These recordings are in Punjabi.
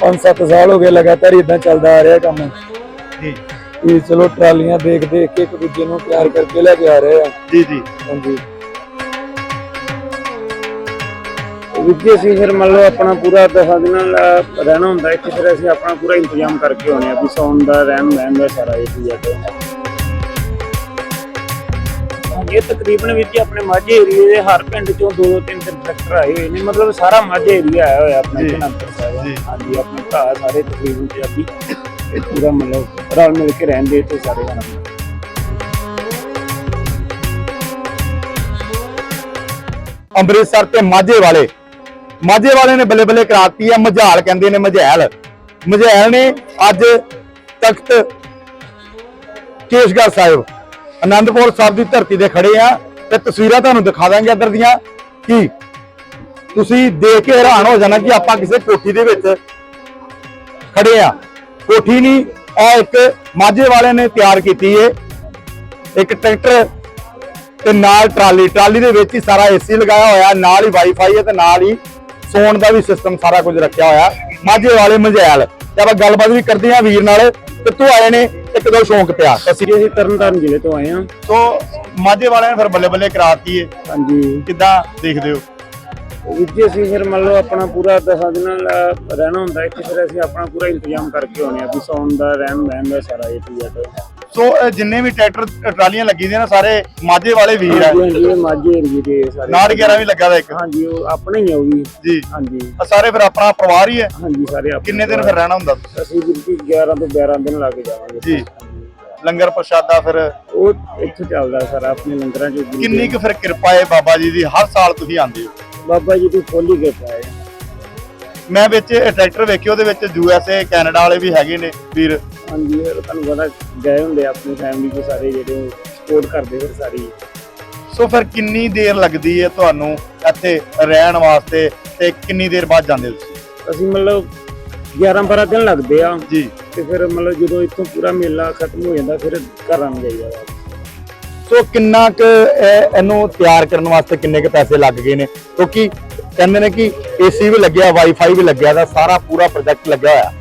5-7 ਸਾਲ ਹੋ ਗਏ ਲਗਾਤਾਰ ਇਦਾਂ ਚੱਲਦਾ ਆ ਰਿਹਾ ਕੰਮ। ਜੀ। ਵੀ ਚਲੋ ਟਰਾਲੀਆਂ ਦੇਖ ਦੇਖ ਕੇ ਇੱਕ ਦੂਜੇ ਨੂੰ ਪਿਆਰ ਕਰਕੇ ਲੈ ਕੇ ਆ ਰਹੇ ਆ। ਜੀ ਜੀ। ਹਾਂਜੀ। ਵਿੱਚੇ ਅਸੀਂ ਫਿਰ ਮੰਨ ਲਓ ਆਪਣਾ ਪੂਰਾ ਦਸਾਂ ਦਿਨਾਂ ਦਾ ਰਹਿਣਾ ਹੁੰਦਾ ਇੱਥੇ ਫਿਰ ਅਸੀਂ ਆਪਣਾ ਪੂਰਾ ਇੰਤਜ਼ਾਮ ਕਰਕੇ ਆਉਣੇ ਆ ਵੀ ਸੌਣ ਦਾ ਰਹਿਣ ਬਹਿਣ ਦਾ ਸਾਰਾ ਇਹ ਚੀਜ਼ ਇਹ ਤਕਰੀਬਨ ਵਿੱਚ ਆਪਣੇ ਮਾਝੇ ਏਰੀਏ ਦੇ ਹਰ ਪਿੰਡ ਚੋਂ ਦੋ ਦੋ ਤਿੰਨ ਤਿੰਨ ਟਰੈਕਟਰ ਆਏ ਹੋਏ ਨੇ ਮਤਲਬ ਸਾਰਾ ਮਾਝੇ ਏਰੀਆ ਆਇਆ ਹੋਇਆ ਆਪਣਾ ਜੀ। ਜਨੰਤਰ ਸਾਹਿਬ ਜੀ। ਹਾਂਜੀ ਆਪਣੇ ਭਰਾ ਸਾਰੇ ਤਕਰੀਬਨ ਪੰਜਾਬੀ। ਇਹ ਪੂਰਾ ਮਤਲਬ ਰਲ ਮਿਲ ਕੇ ਰਹਿੰਦੇ ਇੱਥੇ ਸਾਰੇ ਜਣੇ। ਅੰਮ੍ਰਿਤਸਰ ਤੇ ਮਾਝੇ ਵਾਲੇ। ਮਾਝੇ ਵਾਲੇ ਨੇ ਬੱਲੇ ਬੱਲੇ ਕਰਾਤੀ ਹੈ ਮਝਾਲ ਕਹਿੰਦੇ ਨੇ ਮਝੈਲ। ਮਝੈਲ ਨੇ ਅੱਜ ਤਖਤ ਕੇਸ਼ਗੜ੍ਹ ਸਾਹਿਬ ਆਨੰਦਪੁਰ ਸਾਹਿਬ ਦੀ ਧਰਤੀ ਤੇ ਖੜੇ ਆ ਤੇ ਤਸਵੀਰਾਂ ਤੁਹਾਨੂੰ ਦਿਖਾ ਦਾਂਗੇ ਇੱਧਰ ਦੀਆਂ ਕਿ ਤੁਸੀਂ ਦੇਖ ਕੇ ਹੈਰਾਨ ਹੋ ਜਾਣਾ ਕਿ ਆਪਾਂ ਕਿਸੇ ਕੋਠੀ ਦੇ ਵਿੱਚ ਖੜੇ ਆ। ਕੋਠੀ ਨਹੀਂ ਇਹ ਇੱਕ ਮਾਝੇ ਵਾਲੇ ਨੇ ਤਿਆਰ ਕੀਤੀ ਏ। ਇੱਕ ਟਰੈਕਟਰ ਤੇ ਨਾਲ ਟਰਾਲੀ ਟਰਾਲੀ ਦੇ ਵਿੱਚ ਹੀ ਸਾਰਾ ਏਸੀ ਲਗਾਇਆ ਹੋਇਆ, ਨਾਲ ਹੀ ਵਾਈਫਾਈ ਹੈ ਤੇ ਨਾਲ ਹੀ ਸੌਣ ਦਾ ਵੀ ਸਿਸਟਮ ਸਾਰਾ ਕੁਝ ਰੱਖਿਆ ਹੋਇਆ। ਮਾਝੇ ਵਾਲੇ ਮਝੈਲ। ਤੇ ਆਪਾਂ ਗੱਲਬਾਤ ਵੀ ਕਰਦੇ ਹਾਂ ਵੀਰ ਨਾਲ। ਕਿੱਥੋਂ ਆਏ ਨੇ ਇੱਕ ਦੋ ਸ਼ੌਂਕ ਪਿਆ। ਅਸੀਂ ਅਸੀਂ ਤਰਨਤਾਰਨ ਜ਼ਿਲ੍ਹੇ ਤੋਂ ਆਏ ਹਾਂ। ਸੋ ਮਾਝੇ ਵਾਲਿਆਂ ਨੇ ਫਿਰ ਬੱਲੇ ਬੱਲੇ ਕਰਾਤੀ ਏ। ਹਾਂਜੀ। ਕਿੱਦਾਂ ਦੇਖਦੇ ਹੋ? ਵਿੱਚੇ ਅਸੀਂ ਫਿਰ ਮੰਨ ਲਓ ਆਪਣਾ ਪੂਰਾ ਦਸਾਂ ਦਿਨਾਂ ਦਾ ਰਹਿਣਾ ਹੁੰਦਾ ਇੱਥੇ ਫਿਰ ਅਸੀਂ ਆਪਣਾ ਪੂਰਾ ਇੰਤਜ਼ਾਮ ਕਰਕੇ ਆਉਣੇ ਆ ਵੀ ਸੌਣ ਦਾ ਰਹਿਣ ਬਹਿਣ ਦਾ ਸਾਰਾ ਇਹ ਚੀਜ਼ ਸੋ ਇਹ ਜਿੰਨੇ ਵੀ ਟਰੈਕਟਰ ਟਰਾਲੀਆਂ ਲੱਗੀ ਦੀਆਂ ਨੇ ਸਾਰੇ ਮਾਝੇ ਵਾਲੇ ਵੀਰ ਆ। ਹਾਂਜੀ ਇਹ ਮਾਝੇ ਏਰੀਏ ਦੇ ਸਾਰੇ। ਨਾੜ 11 ਵੀ ਲੱਗਾ ਦਾ ਇੱਕ। ਹਾਂਜੀ ਉਹ ਆਪਣੇ ਹੀ ਆ ਉਹ ਵੀ। ਜੀ। ਹਾਂਜੀ। ਸਾਰੇ ਫਿਰ ਆਪਣਾ ਪਰਿਵਾਰ ਹੀ ਹੈ? ਹਾਂਜੀ ਸਾਰੇ ਆਪਣੇ ਕਿੰਨੇ ਦਿਨ ਫਿਰ ਰਹਿਣਾ ਹੁੰਦਾ? ਅਸੀਂ ਬਿਲਕੁਲ 11 ਤੋਂ 12 ਦਿਨ ਲਾ ਕੇ ਜਾਵਾਂਗੇ। ਜੀ। ਲੰਗਰ ਪ੍ਰਸ਼ਾਦਾ ਫਿਰ? ਉਹ ਇੱਥੇ ਚੱਲਦਾ ਸਾਰਾ ਆਪਣੇ ਲੰਗਰਾਂ ਚ ਕਿੰਨੀ ਕੁ ਫਿਰ ਕਿਰਪਾ ਹੈ ਬਾਬਾ ਜੀ ਦੀ? ਹਰ ਸਾਲ ਤੁਸੀਂ ਆਉਂਦੇ ਹੋ। ਬਾਬਾ ਜੀ ਦੀ ਖੋਲੀ ਕੇ ਪਾਏ ਮੈਂ ਵਿੱਚ ਟਰੈਕਟਰ ਵੇਖਿਆ ਉਹਦੇ ਵਿੱਚ ਯੂ ਐਸ ਏ ਕੈਨੇਡਾ ਵਾਲੇ ਵੀ ਹੈਗੇ ਨੇ ਵੀਰ। ਹਾਂਜੀ ਤੁਹਾਨੂੰ ਪਤਾ ਗਏ ਹੁੰਦੇ ਆ ਆਪਣੀ ਫੈਮਿਲੀ ਚ ਸਾਰੇ ਜਿਹੜੇ ਸਪੋਰਟ ਕਰਦੇ ਫਿਰ ਸਾਰੀ ਸੋ ਫਿਰ ਕਿੰਨੀ ਦੇਰ ਲੱਗਦੀ ਹੈ ਤੁਹਾਨੂੰ ਇੱਥੇ ਰਹਿਣ ਵਾਸਤੇ ਤੇ ਕਿੰਨੀ ਦੇਰ ਬਾਅਦ ਜਾਂਦੇ ਹੋ ਤੁਸੀਂ? ਅਸੀਂ ਮਤਲਬ 11 12 ਦਿਨ ਲੱਗਦੇ ਆ। ਜੀ। ਤੇ ਫਿਰ ਮਤਲਬ ਜਦੋਂ ਇੱਥੋਂ ਪੂਰਾ ਮੇਲਾ ਖਤਮ ਹੋ ਜਾਂਦਾ ਫਿਰ ਘਰਾਂ ਨੂੰ ਜਾਈਦਾ ਵਾ। ਸੋ ਕਿੰਨਾ ਕੁ ਇਹ- ਇਹਨੂੰ ਤਿਆਰ ਕਰਨ ਵਾਸਤੇ ਕਿੰਨੇ ਕੁ ਪੈਸੇ ਲੱਗ ਗਏ ਨੇ? ਕਿਉਂਕਿ ਕਹਿੰਦੇ ਨੇ ਕਿ ਏਸੀ ਵੀ ਲੱਗਿਆ ਵਾਈਫਾਈ ਵੀ ਲੱਗਿਆ ਦਾ ਸਾਰਾ ਪੂਰਾ ਪ੍ਰੋਜੈਕਟ ਲੱਗਿਆ ਹੋਇਆ।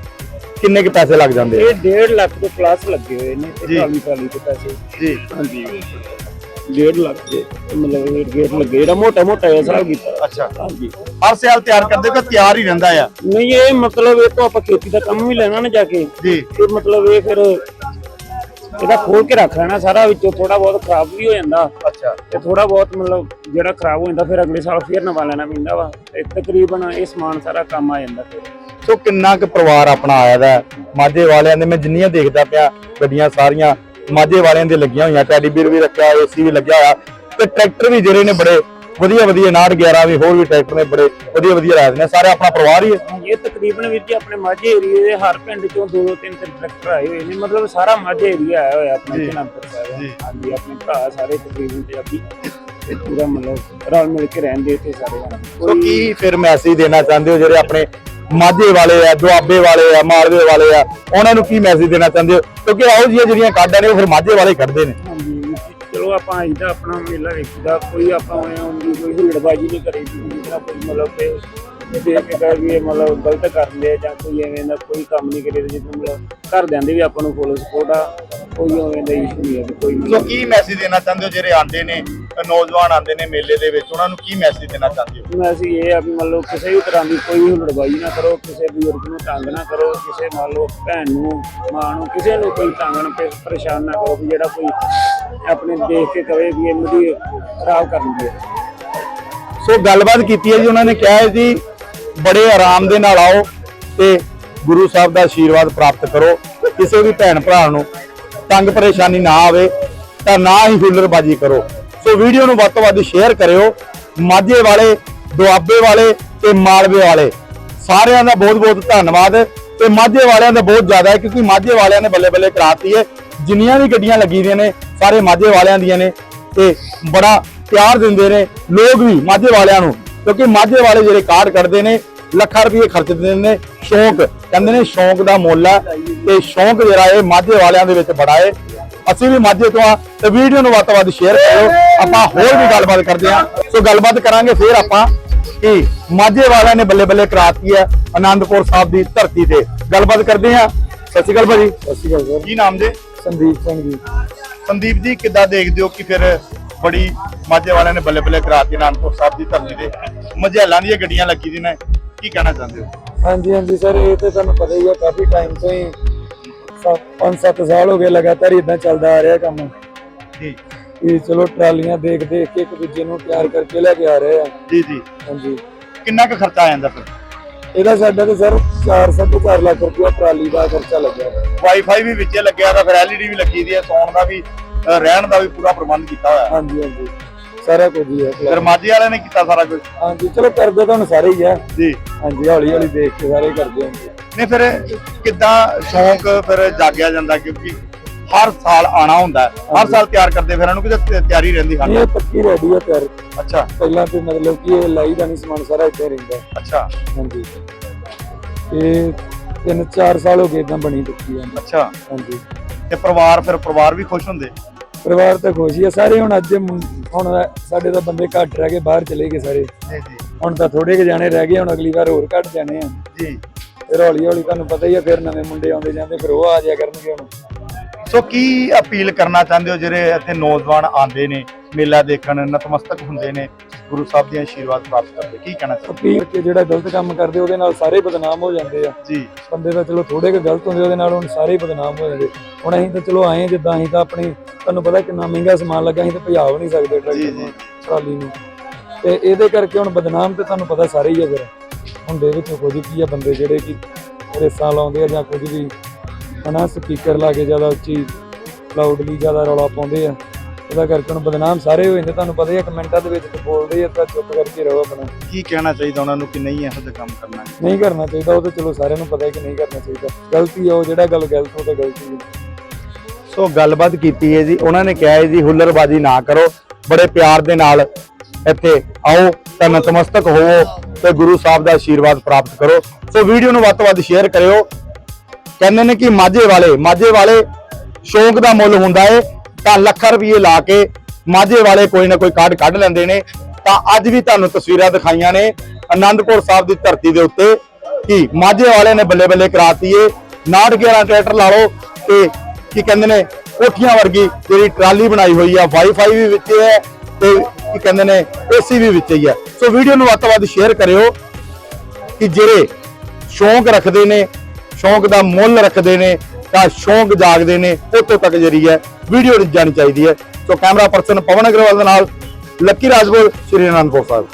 ਕਿੰਨੇ ਕੁ ਪੈਸੇ ਲੱਗ ਜਾਂਦੇ ਆ? ਇਹ 1.5 ਲੱਖ ਤੋਂ ਪਲੱਸ ਲੱਗੇ ਹੋਏ ਨੇ ਤੇ ਜੀ। ਟਰਾਲੀ ਟਰਾਲੀ ਤੇ ਪੈਸੇ। ਜੀ। ਹਾਂਜੀ। 1.5 ਲੱਖ ਦੇ ਮਤਲਬ ਇਹ ਗੇਟ ਲੱਗੇ ਜਿਹੜਾ ਮੋਟਾ ਮੋਟਾ ਹਿਸਾਬ ਕੀਤਾ। ਅੱਛਾ। ਹਾਂਜੀ। ਹਰ ਸਾਲ ਤਿਆਰ ਕਰਦੇ ਕਿ ਤਿਆਰ ਹੀ ਰਹਿੰਦਾ ਆ? ਨਹੀਂ ਇਹ ਮਤਲਬ ਇਹ ਤੋਂ ਆਪਾਂ ਖੇਤੀ ਦਾ ਕੰਮ ਵੀ ਲੈਣਾ ਨਾ ਜਾ ਕੇ। ਜੀ। ਤੇ ਮਤਲਬ ਇਹ ਫਿਰ ਇਹਦਾ ਖੋਲ ਕੇ ਰੱਖ ਲੈਣਾ ਸਾਰਾ ਵਿੱਚੋਂ ਥੋੜਾ ਬਹੁਤ ਖਰਾਬ ਵੀ ਹੋ ਜਾਂਦਾ। ਅੱਛਾ। ਤੇ ਥੋੜਾ ਬਹੁਤ ਮਤਲਬ ਜਿਹੜਾ ਖਰਾਬ ਹੋ ਜਾਂਦਾ ਫਿਰ ਅਗਲੇ ਸਾਲ ਫਿਰ ਨਵਾਂ ਲੈਣਾ ਪੈਂਦਾ ਵਾ। ਤੇ ਤਕਰੀਬਨ ਇਹ ਸਮਾਨ ਸਾਰਾ ਕੰਮ ਆ ਜਾਂਦਾ ਫਿਰ। ਸੋ ਕਿੰਨਾ ਕੁ ਪਰਿਵਾਰ ਆਪਣਾ ਆਇਆ ਦਾ। ਮਾਝੇ ਵਾਲਿਆਂ ਦੇ ਮੈਂ ਜਿੰਨੀਆਂ ਦੇਖਦਾ ਪਿਆ ਗੱਡੀਆਂ ਸਾਰੀਆਂ ਮਾਝੇ ਵਾਲਿਆਂ ਦੇ ਲੱਗੀਆਂ ਹੋਈਆਂ ਟੈਡੀ ਬੀਰ ਵੀ ਰੱਖਿਆ ਏਸੀ ਵੀ ਲੱਗਿਆ ਹੋਇਆ। ਤੇ ਟਰੈਕਟਰ ਵੀ ਜਿਹੜੇ ਨੇ ਬੜੇ ਵਧੀਆ ਵਧੀਆ 911 ਵੀ ਹੋਰ ਵੀ ਟਰੈਕਟਰ ਨੇ ਬੜੇ ਵਧੀਆ ਵਧੀਆ ਲਾਏ ਨੇ ਸਾਰੇ ਆਪਣਾ ਪਰਿਵਾਰ ਹੀ ਹੈ। ਇਹ ਤਕਰੀਬਨ ਵਿੱਚ ਹੀ ਆਪਣੇ ਮਾਝੇ ਏਰੀਏ ਦੇ ਹਰ ਪਿੰਡ ਚੋਂ ਦੋ ਦੋ ਤਿੰਨ ਤਿੰਨ ਟਰੈਕਟਰ ਆਏ ਹੋਏ ਨੇ ਮਤਲਬ ਸਾਰਾ ਮਾਝੇ ਏਰੀਆ ਆਇਆ ਹੋਇਆ ਆਪਣਾ ਜੀ। ਜਨੰਤਰ ਸਾਹਿਬ ਜੀ। ਹਾਂਜੀ ਆਪਣੇ ਭਰਾ ਸਾਰੇ ਤਕਰੀਬਨ ਪੰਜਾਬੀ। ਤੇ ਪੂਰਾ ਮਤਲਬ ਰਲ ਮਿਲ ਕੇ ਰਹਿੰਦੇ ਇੱਥੇ ਸਾਰੇ ਜਣੇ। ਸੋ ਕੀ ਫਿਰ ਮੈਸੇਜ ਦੇਣਾ ਚਾਹੁੰਦੇ ਹੋ ਜਿਹੜੇ ਆਪਣੇ ਮਾਝੇ ਵਾਲੇ ਆ ਦੁਆਬੇ ਵਾਲੇ ਆ ਮਾਲਵੇ ਵਾਲੇ ਆ ਉਹਨਾਂ ਨੂੰ ਕੀ ਮੈਸੇਜ ਦੇਣਾ ਚਾਹੁੰਦੇ ਹੋ? ਕਿਉਂਕਿ ਇਹੋ ਜਿਹੀਆਂ ਜਿਹੜੀਆਂ ਕਾਢਾਂ ਨੇ ਉਹ ਫਿਰ ਮਾਝੇ ਵਾਲੇ ਕੱਢਦੇ ਨੇ। ਚਲੋ ਆਪਾਂ ਆਈਦਾ ਆਪਣਾ ਮੇਲਾ ਵੇਖੀਦਾ, ਕੋਈ ਆਪਾਂ ਹੋਇਆ ਕੋਈ ਹੁਲੜਬਾਜੀ ਨਹੀਂ ਕਰੀਦੀ ਜਿਹੜਾ ਕੋਈ ਮਤਲਬ ਕਿ ਦੇਖ ਕੇ ਕਹੇ ਵੀ ਇਹ ਮਤਲਬ ਗਲਤ ਕਰਦੇ ਆ ਜਾਂ ਕੋਈ ਐਵੇਂ ਦਾ ਕੋਈ ਕੰਮ ਨਹੀਂ ਕਰੇ ਜਿੱਦਾਂ ਮਤਲਬ ਘਰਦਿਆਂ ਦੇ ਵੀ ਆਪਾਂ ਨੂੰ ਫੁੱਲ ਸਪੋਰਟ ਆ, ਕੋਈ ਐਵੇਂ ਦਾ ਇਸ਼ੂ ਨਹੀਂ ਹੈ, ਕੋਈ ਸੋ ਕੀ ਮੈਸੇਜ ਦੇਣਾ ਚਾਹੁੰਦੇ ਹੋ, ਜਿਹੜੇ ਆਉਂਦੇ ਨੇ ਨੌਜਵਾਨ ਆਉਂਦੇ ਨੇ ਮੇਲੇ ਦੇ ਵਿੱਚ ਉਹਨਾਂ ਨੂੰ ਕੀ ਮੈਸੇਜ ਦੇਣਾ ਚਾਹੁੰਦੇ ਹੋ? ਮੈਂ ਅਸੀਂ ਇਹ ਆ ਵੀ ਮੰਨ ਲਓ ਕਿਸੇ ਵੀ ਤਰ੍ਹਾਂ ਦੀ ਕੋਈ ਹੁਲੜਬਾਜੀ ਨਾ ਕਰੋ ਕਿਸੇ ਬਜ਼ੁਰਗ ਨੂੰ ਤੰਗ ਨਾ ਕਰੋ ਕਿਸੇ ਮੰਨ ਲਓ ਭੈਣ ਨੂੰ ਮਾਂ ਨੂੰ ਕਿਸੇ ਨੂੰ ਕੋਈ ਤੰਗ ਨਾ ਪੇ- ਪਰੇਸ਼ਾਨ ਨਾ ਕਰੋ ਵੀ ਜਿਹੜਾ ਕੋਈ ਆਪਣੇ ਦੇਖ ਕੇ ਕਵੇ ਵੀ ਇਹਨੂੰ ਦੀ ਖਰਾਬ ਕਰਨ ਦੀ ਸੋ ਗੱਲਬਾਤ ਕੀਤੀ ਹੈ ਜੀ ਉਹਨਾਂ ਨੇ ਕਿਹਾ ਹੈ ਜੀ ਬੜੇ ਆਰਾਮ ਦੇ ਨਾਲ ਆਓ ਤੇ ਗੁਰੂ ਸਾਹਿਬ ਦਾ ਆਸ਼ੀਰਵਾਦ ਪ੍ਰਾਪਤ ਕਰੋ ਕਿਸੇ ਵੀ ਭੈਣ ਭਰਾ ਨੂੰ ਤੰਗ ਪਰੇਸ਼ਾਨੀ ਨਾ ਆਵੇ ਤਾਂ ਨਾ ਹੀ ਹੁਲਰਬਾਜੀ ਕਰੋ। ਸੋ ਵੀਡੀਓ ਨੂੰ ਵੱਧ ਤੋਂ ਵੱਧ ਸ਼ੇਅਰ ਕਰਿਓ, ਮਾਝੇ ਵਾਲੇ, ਦੁਆਬੇ ਵਾਲੇ ਤੇ ਮਾਲਵੇ ਵਾਲੇ। ਸਾਰਿਆਂ ਦਾ ਬਹੁਤ ਬਹੁਤ ਧੰਨਵਾਦ ਤੇ ਮਾਝੇ ਵਾਲਿਆਂ ਦਾ ਬਹੁਤ ਜ਼ਿਆਦਾ ਹੈ ਕਿਉਂਕਿ ਮਾਝੇ ਵਾਲਿਆਂ ਨੇ ਬੱਲੇ ਬੱਲੇ ਕਰਾਤੀ ਹੈ। ਜਿੰਨੀਆਂ ਵੀ ਗੱਡੀਆਂ ਲੱਗੀ ਦੀਆਂ ਨੇ, ਸਾਰੇ ਮਾਝੇ ਵਾਲਿਆਂ ਦੀਆਂ ਨੇ ਤੇ ਬੜਾ ਪਿਆਰ ਦਿੰਦੇ ਨੇ ਲੋਕ ਵੀ ਮਾਝੇ ਵਾਲਿਆਂ ਨੂੰ। ਕਿਉਂਕਿ ਮਾਝੇ ਵਾਲੇ ਜਿਹੜੇ ਕਾਰਡ ਕੱਢਦੇ ਨੇ, ਲੱਖਾਂ ਰੁਪਏ ਖਰਚ ਦਿੰਦੇ ਨੇ, ਸ਼ੌਂਕ। ਕਹਿੰਦੇ ਨੇ ਸ਼ੌਂਕ ਦਾ ਮੁੱਲ ਹੈ ਤੇ ਸ਼ੌਂਕ ਜਿਹੜਾ ਇਹ ਮਾਝੇ ਵਾਲਿਆਂ ਦੇ ਵਿੱਚ ਬੜਾ ਹੈ। ਅਸੀਂ ਵੀ ਮਾਝੇ ਤੋਂ ਆ ਤੇ ਵੀਡੀਓ ਨੂੰ ਵੱਧ ਸ਼ੇਅਰ ਕਰੋ ਆਪਾਂ ਹੋਰ ਵੀ ਗੱਲਬਾਤ ਕਰਦੇ ਹਾਂ। ਸੋ ਗੱਲਬਾਤ ਕਰਾਂਗੇ ਫਿਰ ਆਪਾਂ ਕਿ ਮਾਝੇ ਵਾਲਿਆਂ ਨੇ ਬੱਲੇ ਬੱਲੇ ਕਰਾਤੀ ਹੈ ਆਨੰਦਪੁਰ ਸਾਹਿਬ ਦੀ ਧਰਤੀ ਤੇ। ਗੱਲਬਾਤ ਕਰਦੇ ਹਾਂ। ਸਤਿ ਸ਼੍ਰੀ ਅਕਾਲ ਭਾਜੀ। ਸਤਿ ਸ਼੍ਰੀ ਅਕਾਲ ਸਰ। ਕੀ ਨਾਮ ਜੀ? ਸੰਦੀਪ ਸਿੰਘ ਜੀ। ਸੰਦੀਪ ਜੀ ਕਿੱਦਾਂ ਦੇਖਦੇ ਹੋ ਕਿ ਫਿਰ ਬੜੀ ਮਾਝੇ ਵਾਲਿਆਂ ਨੇ ਬੱਲੇ ਬੱਲੇ ਕਰਾਤੀ ਆਨੰਦਪੁਰ ਸਾਹਿਬ ਦੀ ਧਰਤੀ ਤੇ? ਮਝੈਲਾਂ ਦੀਆਂ ਗੱਡੀਆਂ ਲੱਗੀ ਦੀਆਂ ਨੇ। ਕੀ ਕਹਿਣਾ ਚਾਹੁੰਦੇ ਹੋ? ਹਾਂਜੀ ਹਾਂਜੀ ਸਰ ਇਹ ਤੇ ਤੁਹਾਨੂੰ ਪਤਾ ਹੀ ਆ ਕਾਫੀ ਟਾਈਮ ਤੋਂ ਹੀ 5-7 ਸਾਲ ਹੋ ਗਏ ਲਗਾਤਾਰ ਇਦਾਂ ਚੱਲਦਾ ਆ ਰਿਹਾ ਕੰਮ। ਜੀ। ਕਿ ਚਲੋ ਟਰਾਲੀਆਂ ਦੇਖ ਦੇਖ ਕੇ ਇੱਕ ਦੂਜੇ ਨੂੰ ਤਿਆਰ ਕਰਕੇ ਲੈ ਕੇ ਆ ਰਹੇ ਆ। ਜੀ ਜੀ। ਹਾਂਜੀ। ਕਿੰਨਾ ਕੁ ਖਰਚਾ ਆ ਜਾਂਦਾ ਫਿਰ? ਇਹਦਾ ਸਾਡਾ ਤੇ ਸਰ 4-4.5 ਲੱਖ ਰੁਪਇਆ ਟਰਾਲੀ ਦਾ ਖਰਚਾ ਲੱਗਿਆ ਵਾਈਫਾਈ ਵੀ ਵਿੱਚੇ ਲੱਗਿਆ ਤਾਂ ਫਿਰ ਐਲਈਡੀ ਵੀ ਲੱਗੀ ਦੀ ਹੈ ਸੌਣ ਦਾ ਵੀ ਰਹਿਣ ਦਾ ਵੀ ਪੂਰਾ ਪ੍ਰਬੰਧ ਕੀਤਾ ਹੋਇਆ। ਹਾਂਜੀ ਹਾਂਜੀ। ਸਾਰਾ ਕੁਝ ਹੀ ਹੈ। ਫਿਰ ਮਾਝੇ ਵਾਲਿਆਂ ਨੇ ਕੀਤਾ ਸਾਰਾ ਕੁਝ? ਹਾਂਜੀ ਚਲੋ ਕਰਦੇ ਤੁਹਾਨੂੰ ਸਾਰੇ ਹੀ ਆ। ਜੀ। ਹਾਂਜੀ ਹੌਲੀ ਹੌਲੀ ਦੇਖ ਕੇ ਸਾਰੇ ਕਰਦੇ ਹਾਂ ਨਹੀਂ ਫਿਰ ਕਿੱਦਾਂ ਸ਼ੌਂਕ ਫਿਰ ਜਾਗਿਆ ਜਾਂਦਾ ਕਿਉਂਕਿ ਹਰ ਸਾਲ ਆਣਾ ਹੁੰਦਾ ਹੈ। ਹਰ ਸਾਲ ਤਿਆਰ ਕਰਦੇ ਫਿਰ ਇਹਨੂੰ ਕਿਤੇ ਤਿਆਰੀ ਰਹਿੰਦੀ ਹਨ ਇਹ ਪੱਕੀ ਰੈਡੀ ਆ ਤਿਆਰ। ਅੱਛਾ। ਪਹਿਲਾਂ ਤੇ ਮਤਲਬ ਕਿ ਇਹ ਲਾਈ ਦਾ ਨਹੀਂ ਸਮਾਨ ਸਾਰਾ ਇੱਥੇ ਰਹਿੰਦਾ ਅੱਛਾ। ਹਾਂਜੀ। ਇਹ ਤਿੰਨ ਚਾਰ ਸਾਲ ਹੋ ਗਏ ਇਦਾਂ ਬਣੀ ਪੱਕੀ ਆ। ਅੱਛਾ। ਹਾਂਜੀ। ਤੇ ਪਰਿਵਾਰ ਫਿਰ ਪਰਿਵਾਰ ਵੀ ਖੁਸ਼ ਹੁੰਦੇ? ਪਰਿਵਾਰ ਤਾਂ ਖੁਸ਼ ਹੀ ਆ। ਸਾਰੇ ਹੁਣ ਅੱਜ ਮੁੰ- ਹੁਣ ਸਾਡੇ ਤਾਂ ਬੰਦੇ ਘੱਟ ਰਹਿ ਗਏ ਬਾਹਰ ਚਲੇ ਗਏ ਸਾਰੇ। ਜੀ ਜੀ। ਹੁਣ ਤਾਂ ਥੋੜੇ ਕੁ ਜਾਣੇ ਰਹਿ ਗਏ ਹੁਣ ਅਗਲੀ ਵਾਰ ਹੋਰ ਘੱਟ ਜਾਣੇ ਆ। ਜੀ। ਫਿਰ ਹੌਲੀ ਹੌਲੀ ਤੁਹਾਨੂੰ ਪਤਾ ਹੀ ਆ ਫਿਰ ਨਵੇਂ ਮੁੰਡੇ ਆਉਂਦੇ ਜਾਂਦੇ ਫਿਰ ਉਹ ਆ ਜਾਇਆ ਕਰਨਗੇ ਹੁਣ। ਸੋ ਕੀ ਅਪੀਲ ਕਰਨਾ ਚਾਹੁੰਦੇ ਹੋ ਜਿਹੜੇ ਇੱਥੇ ਨੌਜਵਾਨ ਆਉਂਦੇ ਨੇ ਮੇਲਾ ਦੇਖਣ ਨਤਮਸਤਕ ਹੁੰਦੇ ਨੇ ਗੁਰੂ ਸਾਹਿਬ ਦੀਆਂ ਆਸ਼ੀਰਵਾਦ ਪ੍ਰਾਪਤ ਕਰਦੇ ਕੀ ਕਹਿਣਾ ਚਾਹੁੰਦੇ ਕਿ ਜਿਹੜਾ ਗਲਤ ਕੰਮ ਕਰਦੇ ਉਹਦੇ ਨਾਲ ਸਾਰੇ ਬਦਨਾਮ ਹੋ ਜਾਂਦੇ ਆ। ਜੀ। ਬੰਦੇ ਤਾਂ ਚਲੋ ਥੋੜੇ ਕੁ ਗਲਤ ਹੁੰਦੇ ਉਹਦੇ ਨਾਲ ਹੁਣ ਸਾਰੇ ਹੀ ਬਦਨਾਮ ਹੋ ਜਾਂਦੇ। ਹੁਣ ਅਸੀਂ ਤਾਂ ਚਲੋ ਆਏ ਹਾਂ ਜਿੱਦਾਂ ਅਸੀਂ ਤਾਂ ਆਪਣੀ ਤੁਹਾਨੂੰ ਪਤਾ ਕਿੰਨਾ ਮਹਿੰਗਾ ਸਮਾਨ ਲੱਗਾ ਅਸੀਂ ਤਾਂ ਭਜਾ ਵੀ ਨਹੀਂ ਸਕਦੇ ਜੀ, ਟਰੈਕਟਰ ਜੀ। ਨੂੰ ਟਰਾਲੀ ਨੂੰ। ਤੇ ਇਹਦੇ ਕਰਕੇ ਹੁਣ ਬਦਨਾਮ ਤੇ ਤੁਹਾਨੂੰ ਪਤਾ ਸਾਰੇ ਹੀ ਆ ਫਿਰ। ਹੁੰਦੇ ਵਿੱਚ ਕੁਝ ਕੀ ਆ ਬੰਦੇ ਜਿਹੜੇ ਕਿ ਰੇਸਾਂ ਲਾਉਂਦੇ ਆ ਜਾਂ ਕੁਝ ਵੀ ਹਨਾ ਸਪੀਕਰ ਲਾ ਕੇ ਜ਼ਿਆਦਾ ਉੱਚੀ ਲਾਊਡਲੀ ਜ਼ਿਆਦਾ ਰੌਲਾ ਪਾਉਂਦੇ ਆ। ਉਹਦਾ ਕਰਕੇ ਹੁਣ ਬਦਨਾਮ ਸਾਰੇ ਹੋ ਜਾਂਦੇ ਤੁਹਾਨੂੰ ਪਤਾ ਹੀ ਆ ਕਮੈਂਟਾਂ ਦੇ ਵਿੱਚ ਤੇ ਬੋਲਦੇ ਆ ਤਾਂ ਚੁੱਪ ਕਰਕੇ ਰਹੋ ਆਪਣਾ। ਕੀ ਕਹਿਣਾ ਚਾਹੀਦਾ ਉਹਨਾਂ ਨੂੰ ਕਿ ਨਹੀਂ ਇਹੋ ਜਿਹਾ ਕੰਮ ਕਰਨਾ? ਨਹੀਂ ਕਰਨਾ ਚਾਹੀਦਾ ਉਹ ਤਾਂ ਚਲੋ ਸਾਰਿਆਂ ਨੂੰ ਪਤਾ ਹੈ ਕਿ ਨਹੀਂ ਕਰਨਾ ਚਾਹੀਦਾ। ਗਲਤੀ ਆ ਉਹ ਜਿਹੜਾ ਗੱਲ ਗਲਤ ਉਹ ਤਾਂ ਗਲਤੀ ਹੈ ਸੋ ਗੱਲਬਾਤ ਕੀਤੀ ਹੈ ਜੀ। ਉਹਨਾਂ ਨੇ ਕਿਹਾ ਹੈ ਜੀ ਹੁੱਲੜਬਾਜ਼ੀ ਨਾ ਕਰੋ। ਬੜੇ ਪਿਆਰ ਦੇ ਨਾਲ ਇੱਥੇ ਆਓ। ਤਾਂ ਨਤਮਸਤਕ ਹੋਵੋ ਤੇ ਗੁਰੂ ਸਾਹਿਬ ਦਾ ਆਸ਼ੀਰਵਾਦ ਪ੍ਰਾਪਤ ਕਰੋ। ਸੋ ਵੀਡੀਓ ਨੂੰ ਵੱਧ ਤੋਂ ਵੱਧ ਸ਼ੇਅਰ ਕਰਿਓ। ਕਹਿੰਦੇ ਨੇ ਕਿ ਮਾਝੇ ਵਾਲੇ ਮਾਝੇ ਵਾਲੇ ਸ਼ੌਂਕ ਦਾ ਮੁੱਲ ਹੁੰਦਾ ਏ, ਤਾਂ ਲੱਖਾਂ ਰੁਪਏ ਲਾ ਕੇ ਮਾਝੇ ਵਾਲੇ ਕੋਈ ਨਾ ਕੋਈ ਕਾਰਡ ਕੱਢ ਲੈਂਦੇ ਨੇ। ਤਾਂ ਅੱਜ ਵੀ ਤੁਹਾਨੂੰ ਤਸਵੀਰਾਂ ਦਿਖਾਈਆਂ ਨੇ ਆਨੰਦਪੁਰ ਸਾਹਿਬ ਦੀ ਧਰਤੀ ਦੇ ਉੱਤੇ ਕਿ ਮਾਝੇ ਵਾਲੇ ਨੇ ਬੱਲੇ ਬੱਲੇ ਕਰਾਤੀ ਏ। 911 ਟਰੈਕਟਰ ਲਾ ਲਓ ਤੇ ਕੀ ਕਹਿੰਦੇ ਨੇ ਕੋਠੀਆਂ ਵਰਗੀ ਜਿਹੜੀ ਟਰਾਲੀ ਬਣਾਈ ਹੋਈ ਆ ਵਾਈਫਾਈ ਵੀ ਵਿੱਚ ਹੈ ਤੇ ਕੀ ਕਹਿੰਦੇ ਨੇ, ਏਸੀ ਵੀ ਵਿੱਚ ਹੀ ਹੈ ਸੋ ਵੀਡੀਓ ਨੂੰ ਵੱਧ ਤੋਂ ਵੱਧ ਸ਼ੇਅਰ ਕਰਿਓ ਕਿ ਜਿਹੜੇ ਸ਼ੌਂਕ ਰੱਖਦੇ ਨੇ, ਸ਼ੌਂਕ ਦਾ ਮੁੱਲ ਰੱਖਦੇ ਨੇ, ਤਾਂ ਸ਼ੌਂਕ ਜਾਗਦੇ ਨੇ, ਉੱਥੋਂ ਤੱਕ ਜਿਹੜੀ ਹੈ ਵੀਡੀਓ ਜਾਣੀ ਚਾਹੀਦੀ ਹੈ। So camera person Pawan Agarwal ਦੇ ਨਾਲ, ਲੱਕੀ ਰਾਜਪੁਰ ਸ਼੍ਰੀ ਅਨੰਦਪੁਰ ਸਾਹਿਬ।